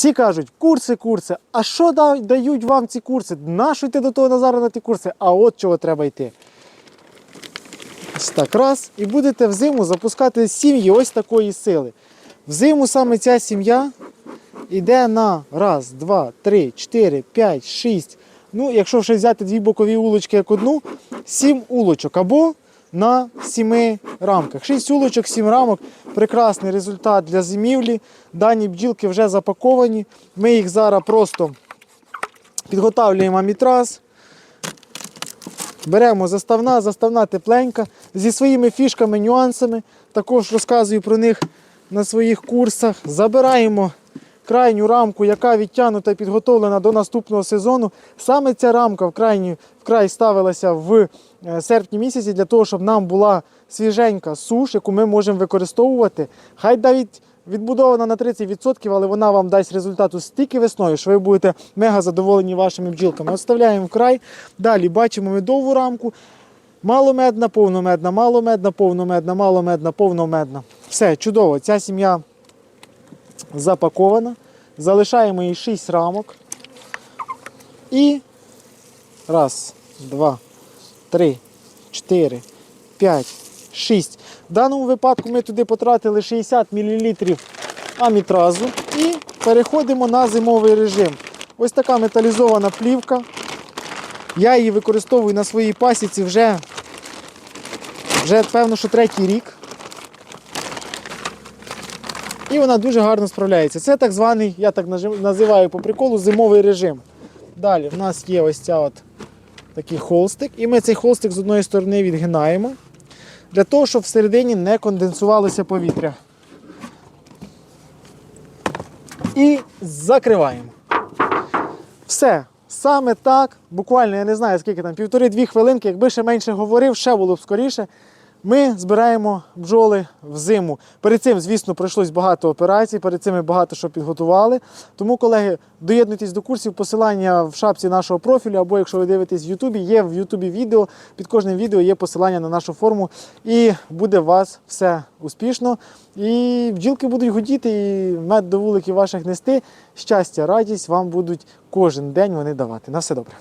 Всі кажуть, курси, курси. А що дають вам ці курси? Нащо йти до того Назара на ті курси? А от чого треба йти. Ось так, раз. І будете взиму запускати сім'ї ось такої сили. Взиму саме ця сім'я йде на раз, два, три, чотири, п'ять, шість. Ну, якщо ще взяти дві бокові улочки як одну, сім улочок або на сіми рамках. Шість улочок, сім рамок. Прекрасний результат для зимівлі. Дані бджілки вже запаковані. Ми їх зараз просто підготавлюємо амітраз. Беремо заставна, заставна тепленька зі своїми фішками, нюансами. Також розказую про них на своїх курсах. Забираємо крайню рамку, яка відтягнута і підготовлена до наступного сезону. Саме ця рамка вкрай, вкрай ставилася в е, серпні місяці для того, щоб нам була свіженька суш, яку ми можемо використовувати. Хай навіть відбудована на 30%, але вона вам дасть результату стільки весною, що ви будете мега задоволені вашими бджілками. Оставляємо вкрай. Далі бачимо медову рамку. Маломедна, повномедна, маломедна, повномедна, маломедна, повномедна. Все, чудово. Ця сім'я запакована. Залишаємо їй 6 рамок. І раз, два, три, чотири, п'ять, шість. В даному випадку ми туди потратили 60 мл амітразу і переходимо на зимовий режим. Ось така металізована плівка. Я її використовую на своїй пасіці вже, вже певно, що третій рік. І вона дуже гарно справляється. Це так званий, я так називаю по приколу, зимовий режим. Далі в нас є ось ця от такий холстик, і ми цей холстик з одної сторони відгинаємо для того, щоб всередині не конденсувалося повітря. І закриваємо. Все. Саме так, буквально я не знаю скільки там, півтори-дві хвилинки, якби ще менше говорив, ще було б скоріше. Ми збираємо бджоли в зиму. Перед цим, звісно, пройшлось багато операцій, перед цим ми багато що підготували. Тому, колеги, доєднуйтесь до курсів, посилання в шапці нашого профілю, або якщо ви дивитесь в Ютубі, є в Ютубі відео. Під кожним відео є посилання на нашу форму, і буде у вас все успішно. І бджілки будуть гудіти, і мед до вуликів ваших нести. Щастя, радість вам будуть кожен день вони давати. На все добре.